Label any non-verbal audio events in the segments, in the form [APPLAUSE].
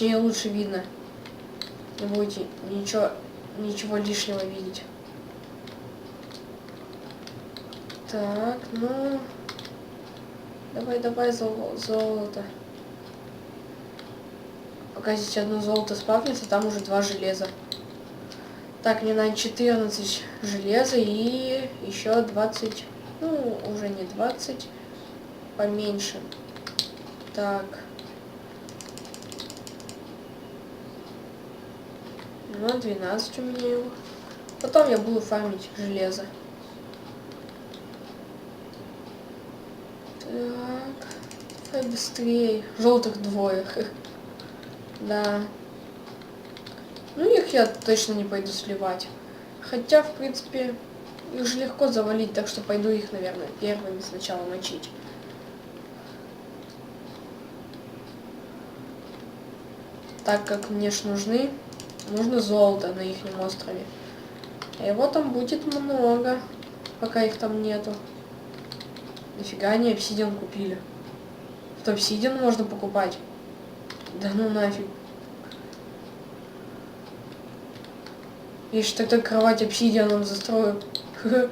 Точнее, лучше видно. Не будете ничего, ничего лишнего видеть. Так, ну... Давай, давай, зол- золото. Пока здесь одно золото спавнится, там уже два железа. Так, мне надо 14 железа и еще 20, ну, уже не 20, поменьше. Так. Ну, 12 у меня его. Потом я буду фармить железо. Так. Давай быстрее. Желтых двое. [LAUGHS] Да. Ну, их я точно не пойду сливать. Хотя, в принципе, их же легко завалить, так что пойду их, наверное, первыми сначала мочить. Так как мне ж нужны, нужно золото на их острове. А его там будет много, пока их там нету. Нафига они обсидиан купили? Что, обсидиан можно покупать? Да ну нафиг. Я же тогда кровать обсидианом застрою. [LAUGHS]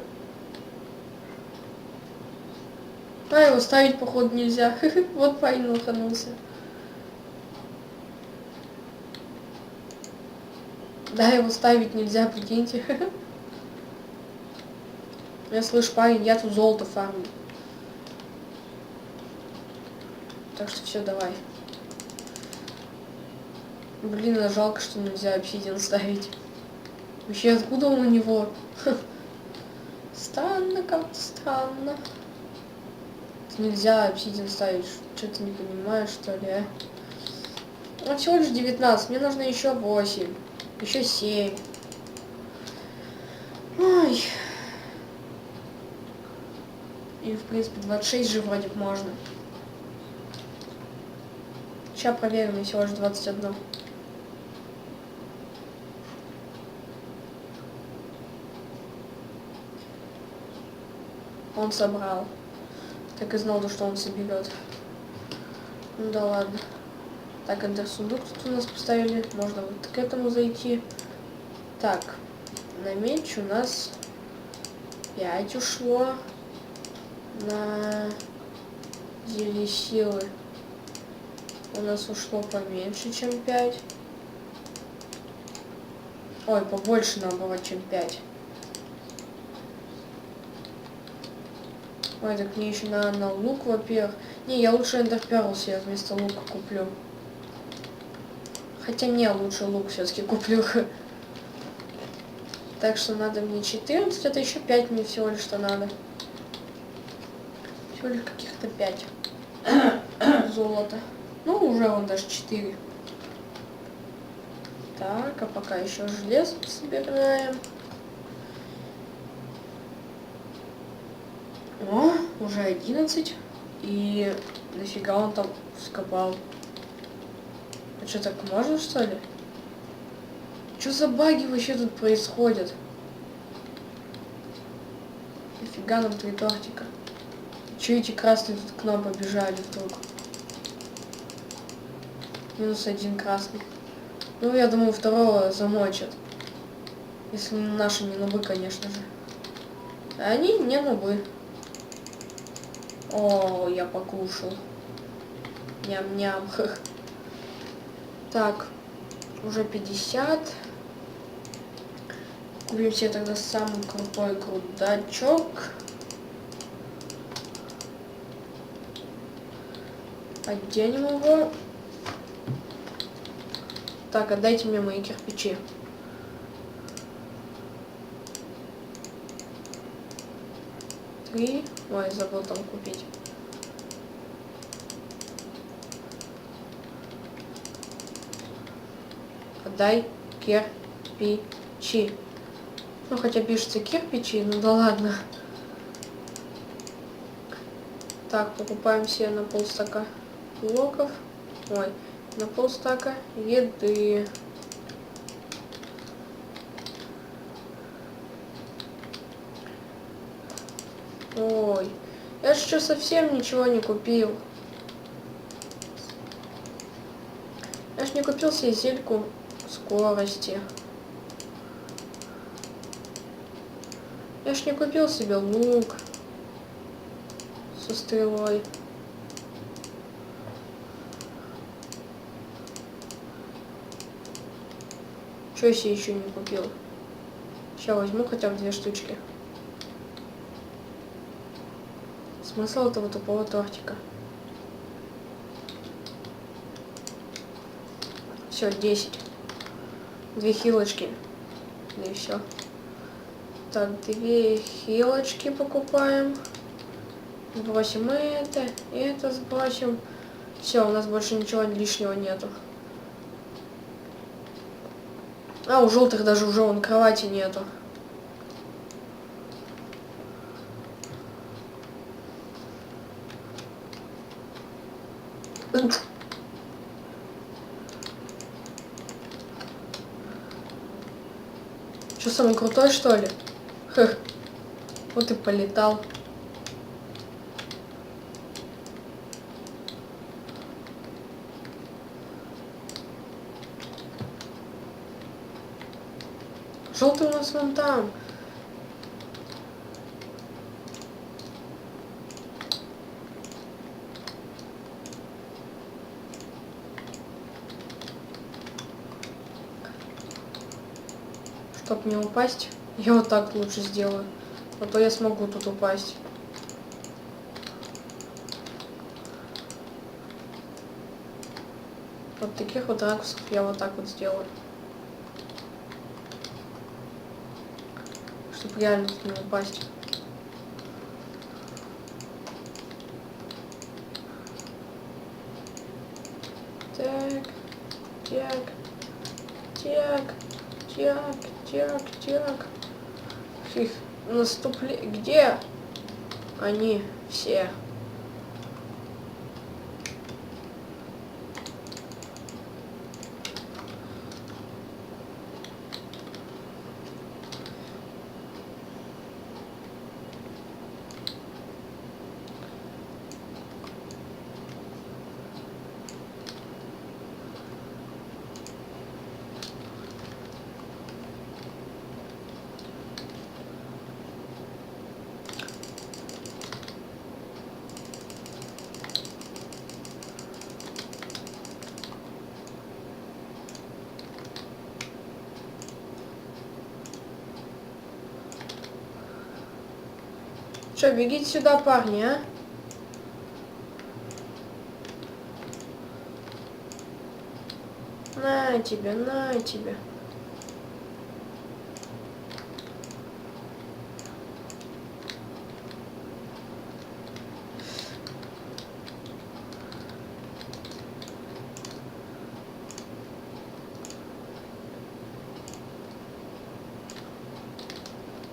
А, его ставить, походу, нельзя. [LAUGHS] Вот парень лоханулся. Да, его ставить нельзя, прикиньте. [LAUGHS] Я слышу, парень, я тут золото фармлю. Так что все, давай. Блин, а жалко, что нельзя обсидиан ставить. Вообще, откуда он у него? [LAUGHS] Странно, как-то странно. Это нельзя обсидиан ставить. Что-то не понимаю, что ли, а? Ну, всего лишь 19. Мне нужно еще 8. Еще 7. Ой. И, в принципе, 26 же вроде можно. Сейчас проверим, мне всего лишь 21. Он собрал. Так и знал, что он соберет. Ну да ладно. Так, сундук тут у нас поставили. Можно вот к этому зайти. Так, на меч у нас 5 ушло. На зелье силы у нас ушло поменьше, чем 5. Ой, побольше наоборот, чем 5. Ой, так мне еще надо на лук, во-первых. Не, я лучше Pearl себе вместо лука куплю. Хотя не, лучше лук все-таки куплю. Так что надо мне 14, это еще 5 мне всего лишь что надо. Всего лишь каких-то 5 золота. Ну, уже он даже 4. Так, а пока еще железо собираем. О, уже 11. И нафига он там скопал? Что, так можно, что ли? Что за баги вообще тут происходят? Нафига нам три тортика? Че эти красные тут к нам побежали вдруг? Минус один красный. Ну, я думаю, второго замочат. Если наши не нубы, конечно же. А они не нубы. О, я покушал. Ням-ням. [LAUGHS] Так, уже 50. Купим себе тогда самый крутой крудачок. Оденем его. Так, отдайте мне мои кирпичи. Три. Ой, забыл там купить. Отдай кирпичи. Ну, хотя пишется кирпичи, ну да ладно. Так, покупаем себе на полстака блоков. Ой, на полстака еды. Ой, я же еще совсем ничего не купил. Я ж не купил себе зельку скорости. Я ж не купил себе лук со стрелой. Что я себе еще не купил? Сейчас возьму хотя бы две штучки. Смысл этого тупого тортика? Все, 10. Две хилочки. И все. Так, две хилочки покупаем. Сбросим это, это сбросим. Все, у нас больше ничего лишнего нету. А, у желтых даже уже вон кровати нету. Что, самый крутой, что ли? Хх. Вот и полетал. Желтый у нас вон там. Чтоб не упасть, я вот так лучше сделаю. А то я смогу тут упасть. Вот таких вот ракурсов я вот так вот сделаю. Чтобы реально тут не упасть. Так, так, так, так, так. Их наступле... Где они все? Что, бегите сюда, парни, а? На тебе, на тебе.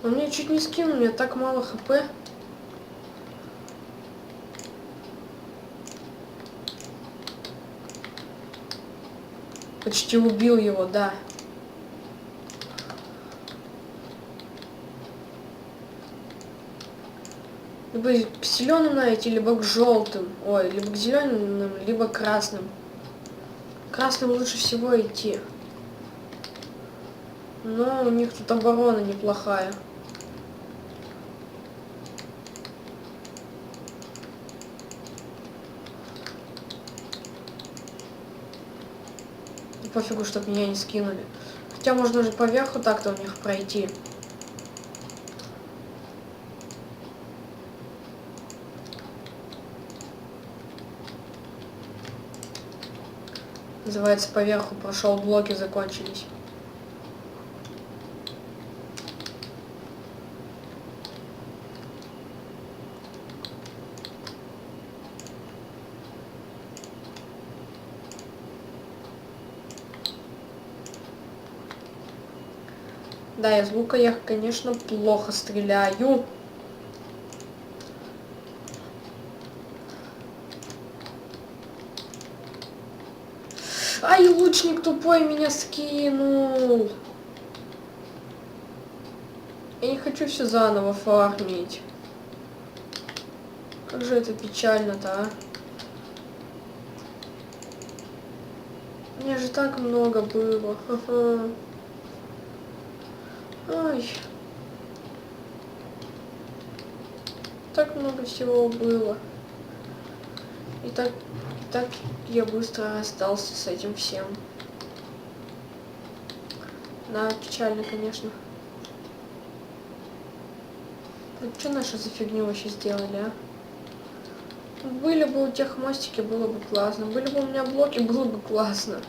Он мне чуть не скинул, у меня так мало хп. Почти убил его, да. Либо к зеленым найти, либо к желтым. Ой, либо к зеленым, либо к красным. Красным лучше всего идти. Но у них тут оборона неплохая. Пофигу, чтобы меня не скинули. Хотя можно же поверху так-то у них пройти. Называется поверху прошел, блоки закончились. Да, из лука я, конечно, плохо стреляю. Ай, лучник тупой меня скинул. Я не хочу все заново фармить. Как же это печально-то, а? Мне же так много было. Ха-ха. Ай. Так много всего было. И так, и так я быстро расстался с этим всем. Да, печально, конечно. Вот что наши за фигню вообще сделали, а? Были бы у тех мостики, было бы классно. Были бы у меня блоки, было бы классно.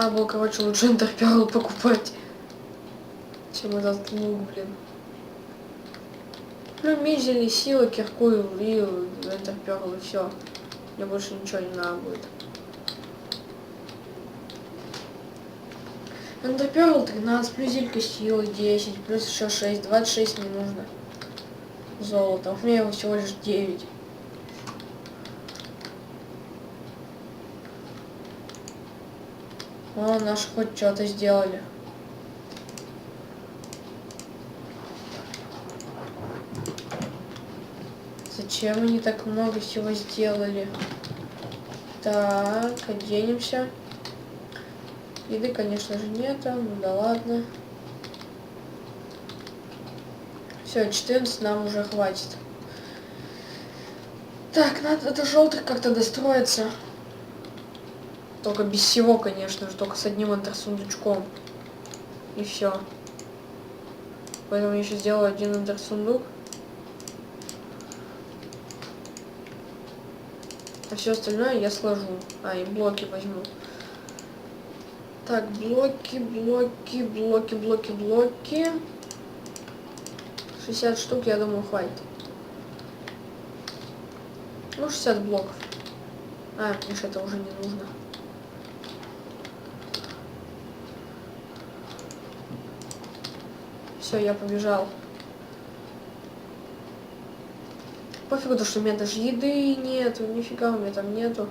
А, было, короче, лучше интерперл покупать, чем этот лук, блин. Ну, мизели, сила, кирку и, интерперл, и все. Мне больше ничего не надо будет. Эндоперл 13, плюс зелька силы 10, плюс еще 6, 26 не нужно. Золото. У меня его всего лишь 9. О, наши хоть что-то сделали. Зачем они так много всего сделали? Так, оденемся. Еды, конечно же, нету. Ну да ладно. Все, 14 нам уже хватит. Так, надо до желтых как-то достроиться. Только без всего, конечно же, только с одним интерсундучком. И все. Поэтому я еще сделаю один интерсундук. А все остальное я сложу. А, и блоки возьму. Так, блоки, блоки, блоки, блоки, блоки. 60 штук, я думаю, хватит. Ну, 60 блоков. А, лишь это уже не нужно. Все, я побежал. Пофигу, то, что у меня даже еды нету, нифига у меня там нету.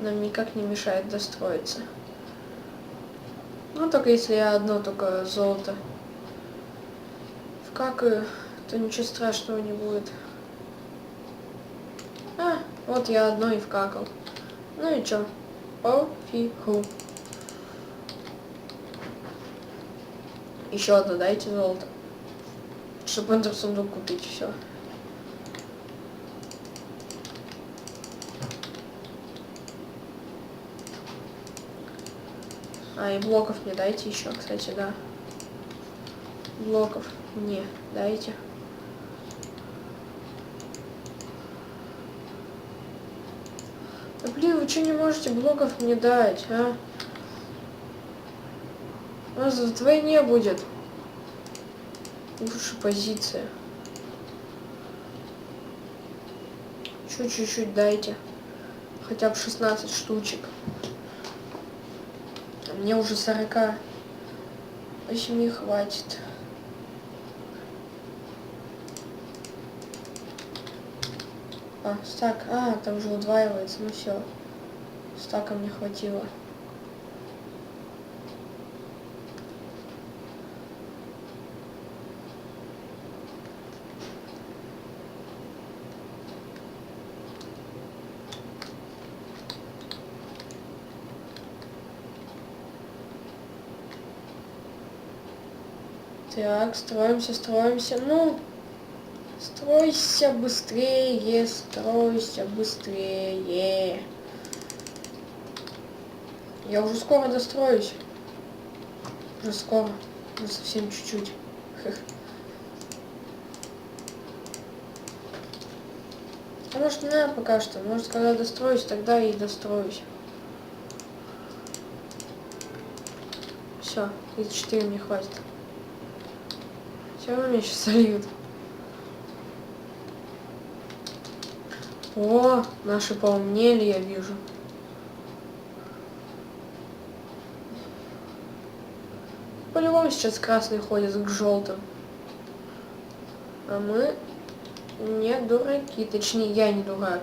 нам никак не мешает достроиться. Ну, только если я одно только золото вкакаю, то ничего страшного не будет. Вот я одно и вкакал. Ну и чё? Пофигу. Еще одно дайте золото. Чтобы этот сундук купить, все. А, и блоков мне дайте еще, кстати, да. Блоков мне дайте. Что не можете блоков мне дать, а? У нас вдвойне будет. Лучше позиция. Чуть-чуть дайте. Хотя бы 16 штучек. Мне уже 40 8 хватит. А, стак. А, там уже удваивается. Ну все. Стака мне хватило. Так, строимся, строимся. Ну, стройся быстрее, стройся быстрее. Я уже скоро достроюсь. Уже скоро. Уже совсем чуть-чуть. [LAUGHS] А может не надо пока что. Может когда достроюсь, тогда и достроюсь. Все, из 4 мне хватит. Все равно меня сейчас сольют. О, наши поумнели, я вижу. По-любому сейчас красный ходит к желтым. А мы не дураки. Точнее, я не дурак.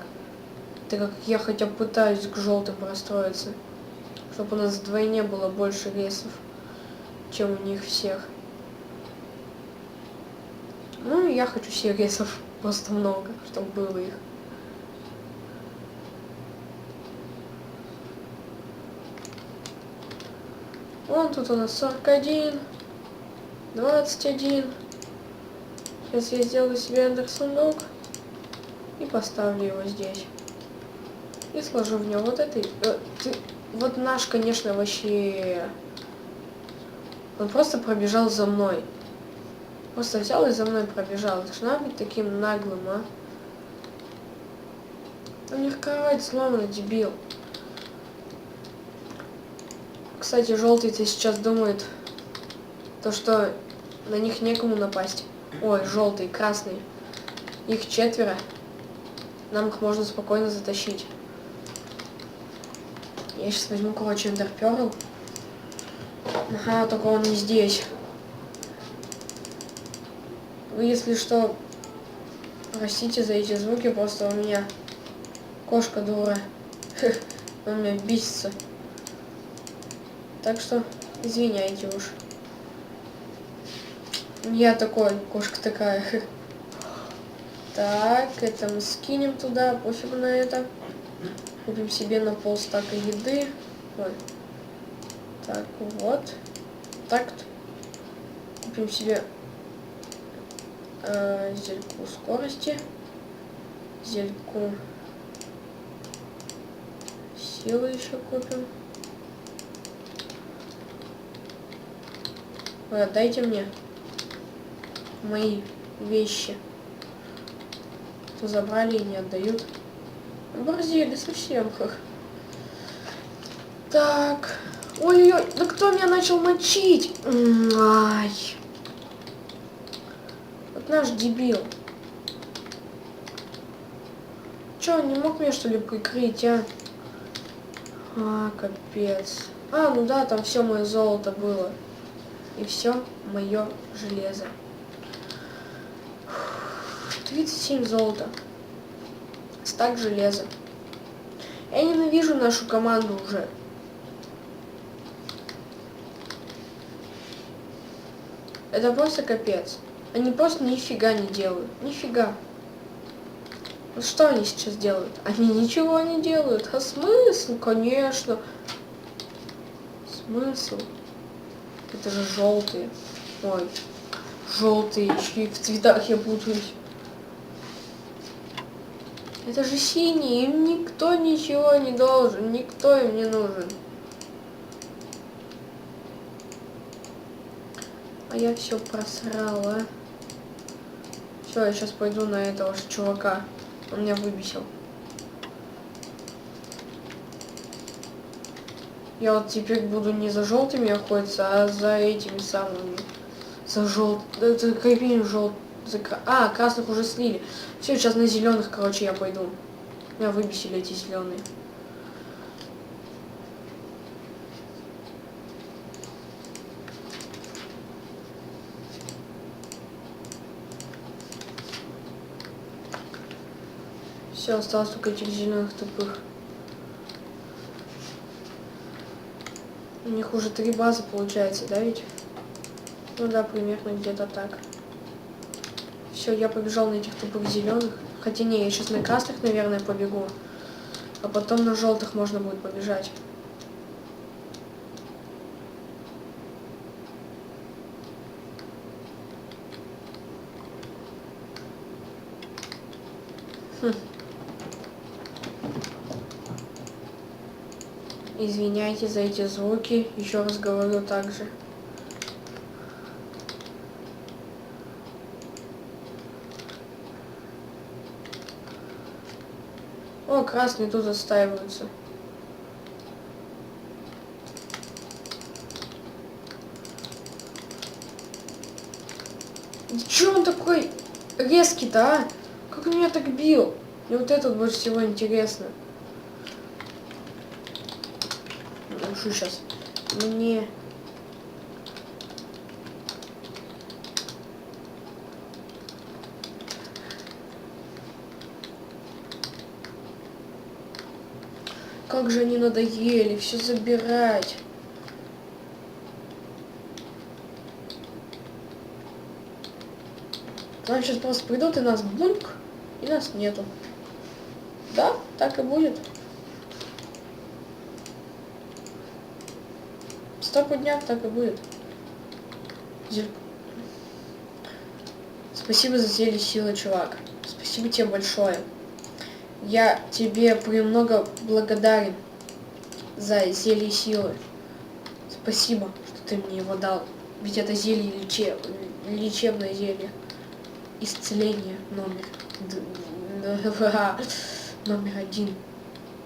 Так как я хотя пытаюсь к желтым простроиться. Чтобы у нас вдвойне было больше рейсов, чем у них всех. Ну, я хочу всех рейсов просто много, чтобы было их. Вон тут у нас 41, 21. Сейчас я сделаю себе эндер сундук и поставлю его здесь. И сложу в него вот это. Э, вот наш, конечно, вообще... Он просто пробежал за мной. Просто взял и за мной пробежал. Это ж надо быть таким наглым, а? У них кровать сломана, дебил. Кстати, желтый-то сейчас думает, то что на них некому напасть. Ой, желтый, красный. Их четверо. Нам их можно спокойно затащить. Я сейчас возьму, короче, эндерперл. Ага, только он не здесь. Вы, если что, простите за эти звуки, просто у меня кошка дура. [LAUGHS] Он меня бесится. Так что извиняйте уж. Я такой, кошка такая. Так, это мы скинем туда, пофиг на это. Купим себе на полстака еды. Ой. Так, вот. Так. Купим себе э, зельку скорости. Зельку силы еще купим. Ой, отдайте мне мои вещи. Забрали и не отдают. Борзели совсем как. Так. Ой-ой-ой, да кто меня начал мочить? Ай. Вот наш дебил. Че, он не мог меня что ли прикрыть, а? А, капец. А, ну да, там все мое золото было. И все мое железо. 37 золота. Стак железа. Я ненавижу нашу команду уже. Это просто капец. Они просто нифига не делают. Нифига. Вот что они сейчас делают? Они ничего не делают. А смысл? Конечно. Смысл? Это же желтые. Ой. Желтые. И в цветах я путаюсь. Это же синий, им никто ничего не должен, никто им не нужен. А я все просрала. Все, я сейчас пойду на этого же чувака. Он меня выбесил. Я вот теперь буду не за желтыми охотиться, а за этими самыми. За желт... Это какими желт... За... А, красных уже слили. Все, сейчас на зеленых, короче, я пойду. Меня выбесили эти зеленые. Все, осталось только этих зеленых тупых. У них уже три базы получается, да ведь? Ну да, примерно где-то так. Все, я побежал на этих тупых зеленых. Хотя не, я сейчас на красных, наверное, побегу. А потом на желтых можно будет побежать. Извиняйте за эти звуки. Еще раз говорю так же. О, красные тут отстаиваются. Че он такой резкий-то, а? Как меня так бил? Мне вот это больше всего интересно. Нашу сейчас. Мне как же они надоели, все забирать. Они сейчас просто придут и нас бунк, и нас нету. Да, так и будет. Стопудняк так и будет. Зель- Спасибо за зелье силы, чувак. Спасибо тебе большое. Я тебе премного благодарен за зелье силы. Спасибо, что ты мне его дал. Ведь это зелье лече... лечебное зелье. Исцеление номер. Номер один.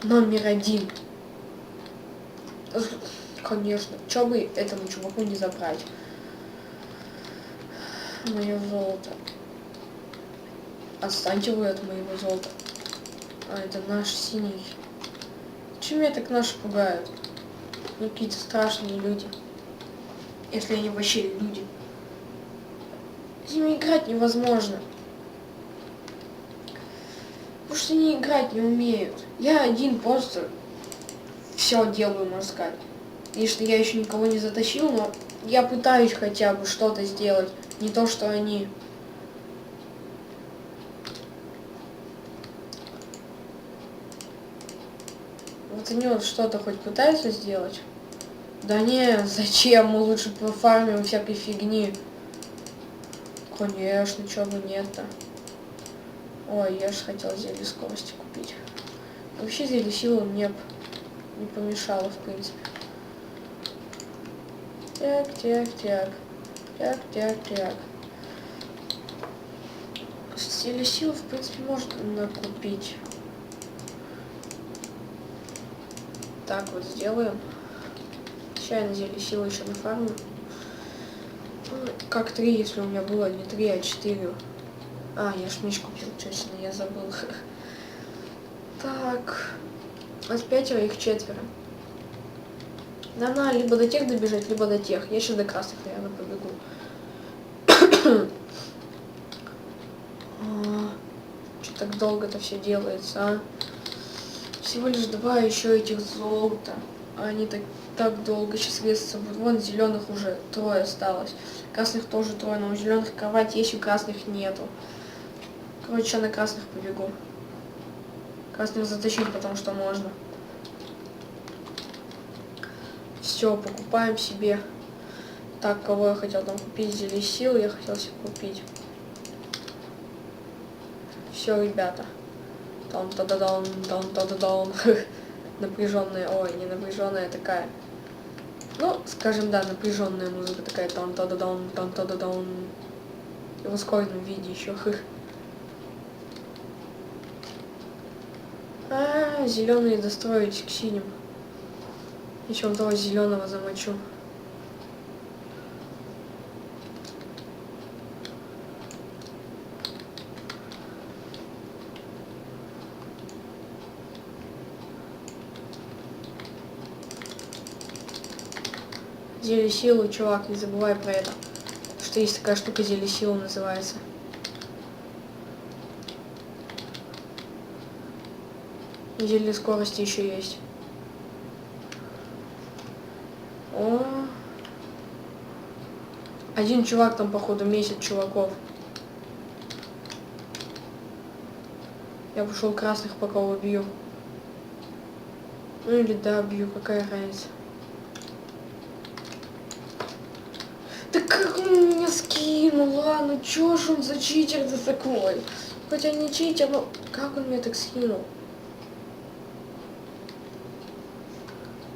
Номер один. Конечно. Чё бы этому чуваку не забрать? Мое золото. Отстаньте вы от моего золота. А, это наш синий. Чем меня так наши пугают? Ну, какие-то страшные люди. Если они вообще люди. С ними играть невозможно. Потому что они играть не умеют. Я один просто все делаю, можно сказать. Конечно, я еще никого не затащил, но я пытаюсь хотя бы что-то сделать. Не то, что они. Вот они вот что-то хоть пытаются сделать. Да не, зачем? Мы лучше пофармим всякой фигни. Конечно, чего бы нет-то. Ой, я же хотел зелье скорости купить. Вообще зелье силы мне б не помешало, в принципе. Так, так, так. Так, так, так. Зелье силы, в принципе, можно накупить. Так вот сделаем. На зелье силы еще на фарму. Как три, если у меня было не три, а четыре. А, я ж меч купил, точно, я забыл. [LAUGHS] Так. Пятеро, их четверо. Надо либо до тех добежать, либо до тех. Я сейчас до красных, наверное, побегу. Что так долго-то все делается, а? Всего лишь два еще этих золота. А они так, так долго сейчас будут. Вон зеленых уже трое осталось. Красных тоже трое, но у зеленых кровать есть, у красных нету. Короче, я на красных побегу. Красных затащить, потому что можно. Все, покупаем себе. Так, кого я хотел там купить? Зелье сил я хотел себе купить. Все, ребята. Там та да дан там та да дан [LAUGHS] Напряженная, ой, не напряженная, а такая. Ну, скажем, да, напряженная музыка такая там та да дан там та да дан И в ускоренном виде еще. [LAUGHS] А, зеленые достроить к синим. Еще того зеленого замочу. Зелье силы, чувак, не забывай про это. Что есть такая штука зелье силы называется. Зелье скорости еще есть. О. Один чувак там, походу, месяц чуваков. Я пошел красных пока убью. Ну или да, бью, какая разница. Да как он меня скинул, ладно, чё ж он за читер-то такой? Хотя не читер, но как он меня так скинул?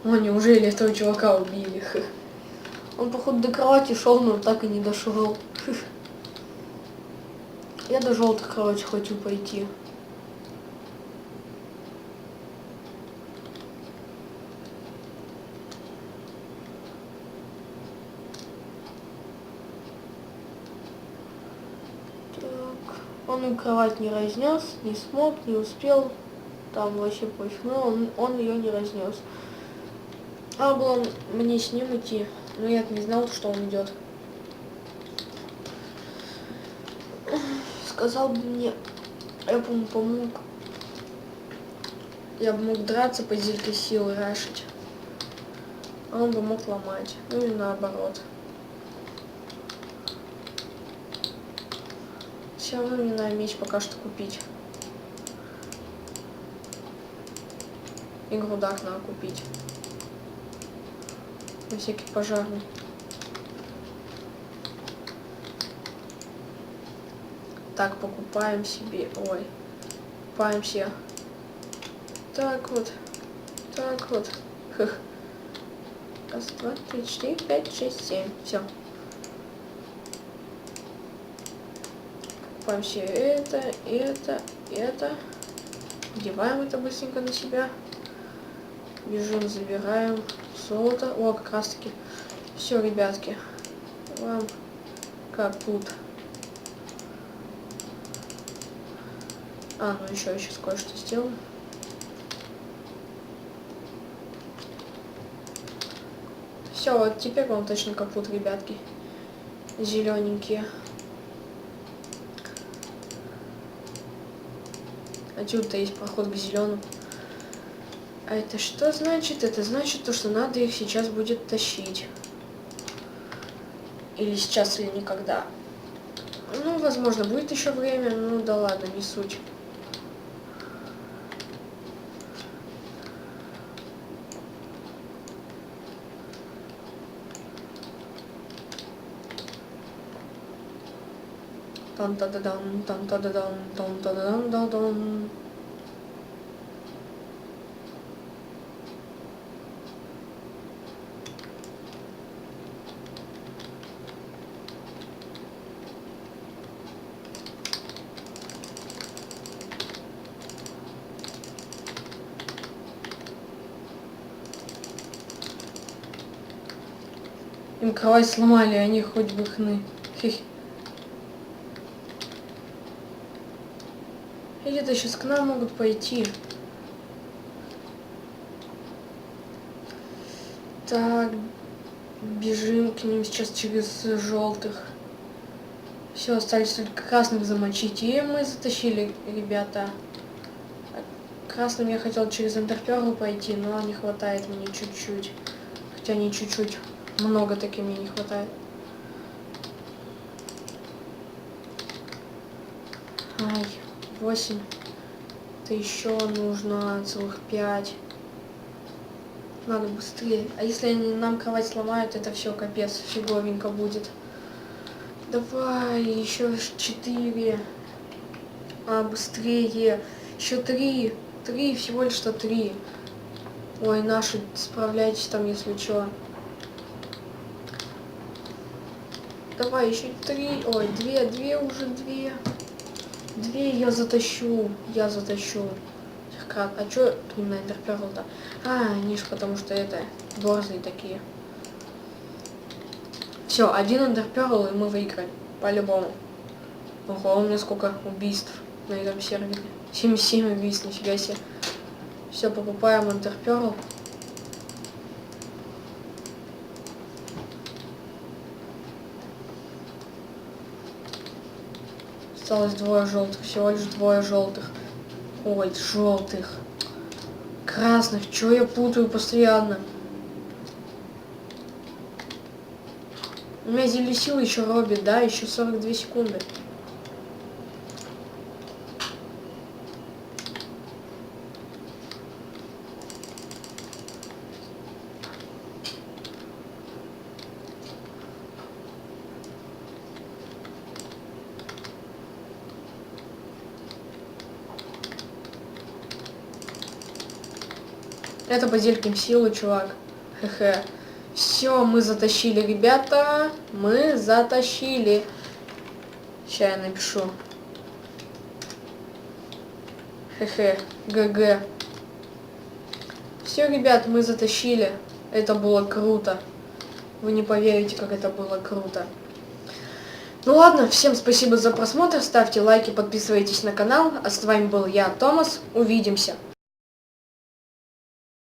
О, неужели этого чувака убили? [LAUGHS] Он, походу, до кровати шел, но так и не дошел. Я до желтых, короче, хочу пойти. Так. Он и кровать не разнес, не смог, не успел. Там вообще пофиг. Но он, он ее не разнес. А было мне с ним идти, но я не знал, что он идет. Сказал бы мне, я бы ему помог. Я бы мог драться по зельке силы рашить. А он бы мог ломать. Ну или наоборот. Все равно мне надо меч пока что купить. И грудак надо купить. На всякий пожарный. Так, покупаем себе... Ой. Покупаем себе... Так вот. Так вот. Раз, два, три, четыре, пять, шесть, семь. Все. Покупаем себе это, это, это. Одеваем это быстренько на себя. Бежим, забираем золото. О, как раз таки. Все, ребятки. Вам капут. А, ну еще я сейчас кое-что сделаю. Все, вот теперь вам точно капут, ребятки. Зелененькие. Отсюда есть проход к зеленому. А это что значит? Это значит то, что надо их сейчас будет тащить. Или сейчас, или никогда. Ну, возможно, будет еще время. Ну да ладно, не суть. Тан та да дан тан та да дан тан та да да Им кровать сломали, они хоть бы хны. Хих. И где-то сейчас к нам могут пойти. Так, бежим к ним сейчас через желтых. Все, остались только красных замочить. И мы затащили, ребята. Красным я хотел через интерперу пойти, но не хватает мне чуть-чуть. Хотя не чуть-чуть. Много таки мне не хватает. Ай, 8. Это еще нужно целых 5. Надо быстрее. А если они нам кровать сломают, это все капец, фиговенько будет. Давай, еще 4. А, быстрее. Еще 3. 3, всего лишь что 3. Ой, наши, справляйтесь там, если что. Давай, еще три. Ой, две, две уже, две. Две я затащу. Я затащу. А что к ним на интерперл-то? А, же потому что это борзые такие. Все, один интерперл, и мы выиграли. По-любому. Ого, у меня сколько убийств на этом сервере. 77 убийств, нифига себе. Все, покупаем интерперл. Осталось двое желтых, всего лишь двое желтых. Ой, желтых. Красных, чего я путаю постоянно? У меня зелье силы еще робит, да, еще 42 секунды. Это подельким силы, чувак. Хе-хе. Все, мы затащили, ребята. Мы затащили. Сейчас я напишу. Хе-хе. ГГ. Все, ребят, мы затащили. Это было круто. Вы не поверите, как это было круто. Ну ладно, всем спасибо за просмотр, ставьте лайки, подписывайтесь на канал. А с вами был я, Томас. Увидимся.